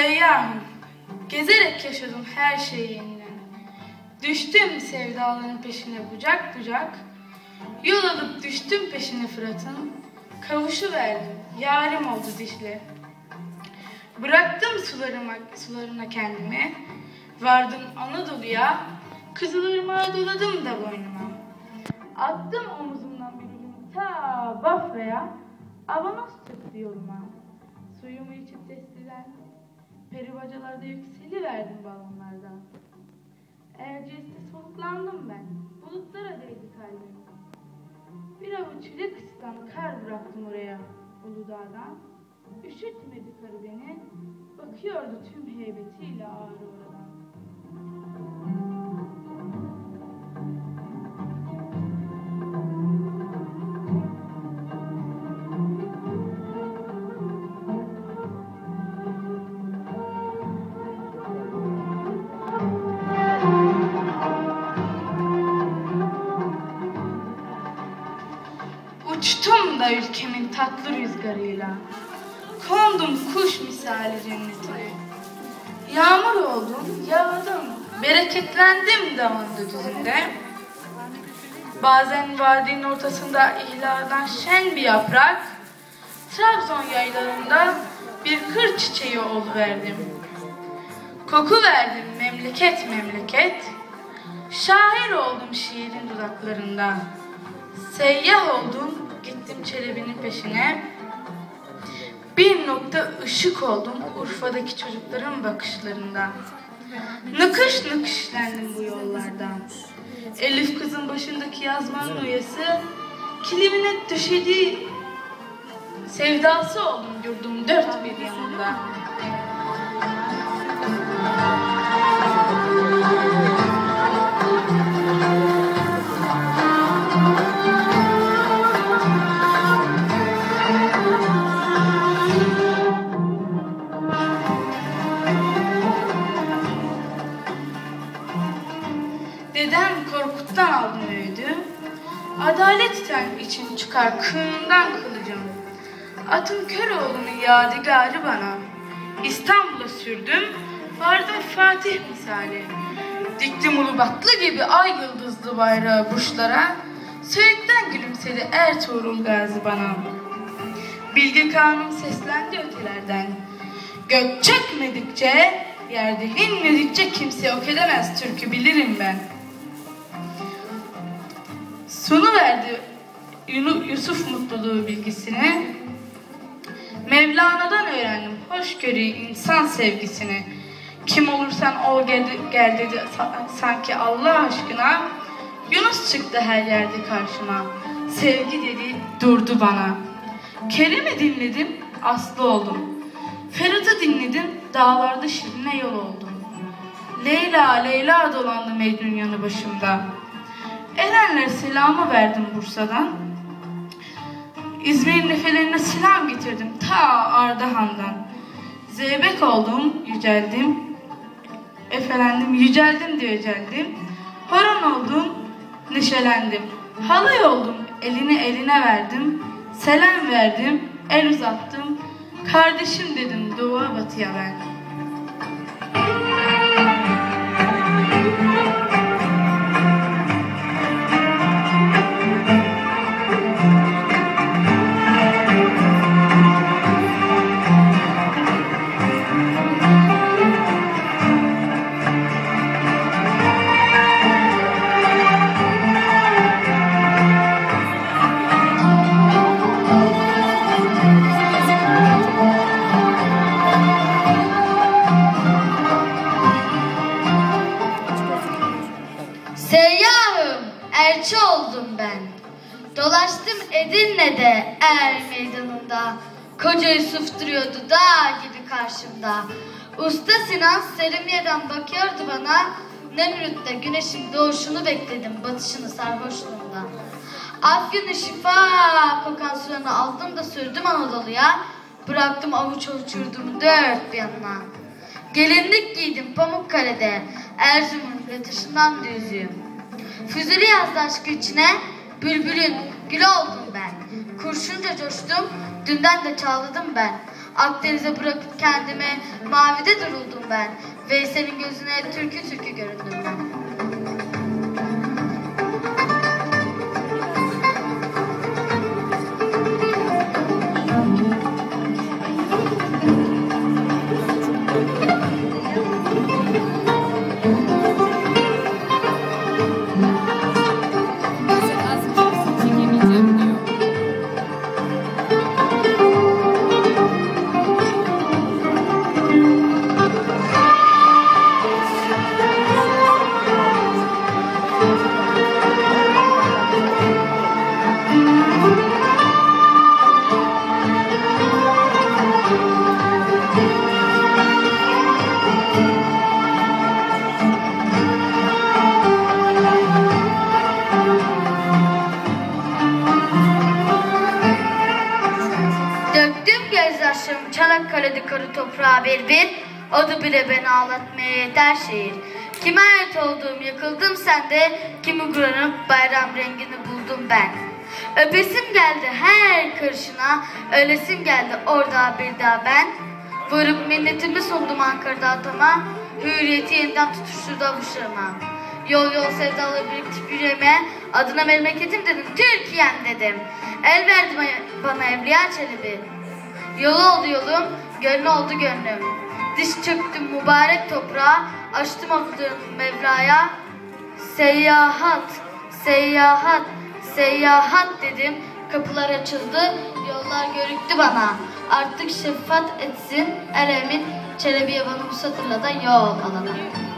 Seyyahım, gezerek yaşadım her şeyi yeniden. Düştüm sevdaların peşine bucak bucak. Yol alıp düştüm peşine Fırat'ın. Kavuşu verdim, yarim oldu dişle. Bıraktım sularıma, sularına kendimi. Vardım Anadolu'ya, Kızılırmağa doladım da boynuma. Attım omuzumdan bir ta Bafra'ya, Avanos çıktı yoluma. Suyumu testilendim, peribacalarda yükseliverdim balonlardan. Erciyes'te soluklandım ben, bulutlara değdi kalbim. Bir avuç Lüks'ten kar bıraktım oraya, Uludağ'dan. Üşütmedi karı beni, bakıyordu tüm heybetiyle ağrı oradan. Da ülkemin tatlı rüzgarıyla. Kondum kuş misali cennetine. Yağmur oldum, yağdım, bereketlendim dağında düzünde. Bazen vadinin ortasında ihlardan şen bir yaprak, Trabzon yaylarında bir kır çiçeği oluverdim. Koku verdim memleket memleket, şair oldum şiirin dudaklarında. Seyyah oldum, gittim Çelebi'nin peşine. Bir nokta ışık oldum Urfa'daki çocukların bakışlarında. Nakış nakışlendim bu yollardan. Elif kızın başındaki yazmanın uyası, kilimine döşediği sevdası oldum yurdum dört bir yanında. Adalet iten için çıkar kığından kılıcım. Atım Köroğlu'nun yadigarı bana. İstanbul'a sürdüm, vardım Fatih misali. Diktim ulubatlı gibi ay yıldızlı bayrağı burçlara. Söğütten gülümsedi Ertuğrul Gazi bana. Bilge Kanun seslendi ötelerden. Gök çekmedikçe, yer delinmedikçe kimse yok edemez türkü bilirim ben. Sunu verdi Yusuf mutluluğu bilgisini. Mevlana'dan öğrendim hoşgörüyü, insan sevgisini. Kim olursan ol gel, gel dedi sanki Allah aşkına. Yunus çıktı her yerde karşıma. Sevgi dedi durdu bana. Kerim'i dinledim aslı oldum. Ferhat'ı dinledim dağlarda şirine yol oldum. Leyla Leyla dolandı Mecnun yanı başımda. Erenler selamı verdim Bursa'dan. İzmir'in nefelerine selam getirdim ta Ardahan'dan. Zeybek oldum, yüceldim. Efelendim, yüceldim diye yüceldim. Horon oldum, neşelendim. Halay oldum, elini eline verdim. Selam verdim, el uzattım. Kardeşim dedim doğuya batıya ben. Edirne'de er meydanında. Koca Yusuf duruyordu dağ gibi karşımda. Usta Sinan Serimiye'den bakıyordu bana. Nemrut'ta güneşin doğuşunu bekledim, batışını sarhoşluğunda. Afyon'un şifa kokan suyunu aldım da sürdüm Anadolu'ya. Bıraktım avuç yurdumu dört bir yanına. Gelinlik giydim Pamukkale'de, Erzurum'un yatışından düzüğüm. Füzeli yazdı aşkı içine, bülbülün gülü oldum ben. Kurşunca coştum, dünden de çağladım ben. Akdeniz'e bırakıp kendimi mavide duruldum ben. Veysel'in gözüne türkü türkü göründüm ben. Çanakkale'de karı toprağa bir bir. Adı bile beni ağlatmaya yeter şehir. Kime ait olduğum yıkıldım sende, kimi buranın bayram rengini buldum ben. Öpesim geldi her karışına, ölesim geldi orada bir daha ben. Varıp minnetimi sundum Ankara'da atama, hürriyeti yeniden tutuşturdu avuçlarıma. Yol yol sevdaları biriktirip yüreğime, adına memleketim dedim, Türkiye'm dedim. El verdi bana Evliya Çelebi. Yol oldu yolum, gönlü oldu gönlüm. Diş çöktüm mübarek toprağa, açtım avucum Mevla'ya. Seyyahat, seyyahat, seyyahat dedim. Kapılar açıldı, yollar görüktü bana. Artık şefaat etsin el emin, Çelebi'ye bana bu satırla da yol alana.